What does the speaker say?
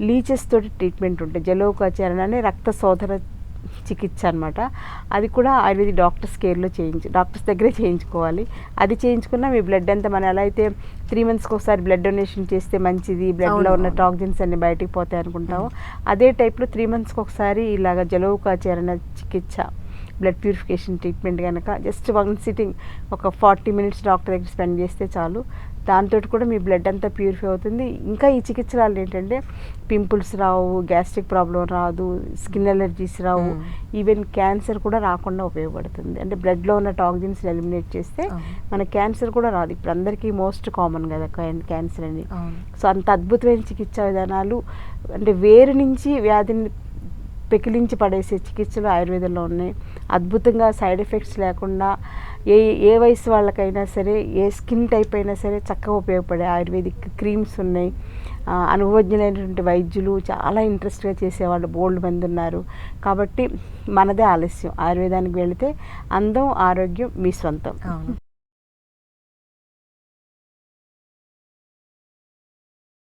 Lychees తోటి treatment ఉంటాయి జలోకాచరణ అనే రక్త శోధన చికిత్స అనమాట అది కూడా ఆయుర్వేదిక్ డాక్టర్స్ కేర్లో చేయించు డాక్టర్స్ దగ్గరే చేయించుకోవాలి. అది చేయించుకున్నా మీ బ్లడ్ అంతా మనం ఎలా అయితే త్రీ మంత్స్కి ఒకసారి బ్లడ్ డొనేషన్ చేస్తే మంచిది బ్లడ్లో ఉన్న అవును. టాక్సిన్స్ అన్ని బయటికి పోతాయి అనుకుంటాము. అదే టైప్లో త్రీ మంత్స్కి ఒకసారి ఇలాగ జలోకాచరణ చికిత్స బ్లడ్ ప్యూరిఫికేషన్ ట్రీట్మెంట్ కనుక జస్ట్ వన్ సిట్టింగ్ ఒక ఫార్టీ మినిట్స్ డాక్టర్ దగ్గర స్పెండ్ చేస్తే చాలు. దాంతో కూడా మీ బ్లడ్ అంతా ప్యూరిఫై అవుతుంది. ఇంకా ఈ చికిత్సలు ఏంటంటే పింపుల్స్ రావు గ్యాస్ట్రిక్ ప్రాబ్లం రాదు స్కిన్ ఎలర్జీస్ రావు. ఈవెన్ క్యాన్సర్ కూడా రాకుండా ఉపయోగపడుతుంది. అంటే బ్లడ్లో ఉన్న టాక్సిన్స్ ఎలిమినేట్ చేస్తే. మన క్యాన్సర్ కూడా రాదు. ఇప్పుడు అందరికీ మోస్ట్ కామన్ కదా క్యాన్సర్ అని సో అంత అద్భుతమైన చికిత్సా విధానాలు అంటే వేరు నుంచి వ్యాధిని పెకిలించి పడేసే చికిత్సలు ఆయుర్వేదంలో ఉన్నాయి. అద్భుతంగా సైడ్ ఎఫెక్ట్స్ లేకుండా ఏ ఏ వయసు వాళ్ళకైనా సరే ఏ స్కిన్ టైప్ అయినా సరే చక్కగా ఉపయోగపడే ఆయుర్వేదిక్ క్రీమ్స్ ఉన్నాయి. అనుభవజ్ఞులైనటువంటి వైద్యులు చాలా ఇంట్రెస్ట్గా చేసేవాళ్ళు బోల్డ్ మంది ఉన్నారు. కాబట్టి మనదే ఆలస్యం. ఆయుర్వేదానికి వెళితే అందం ఆరోగ్యం మీ సొంతం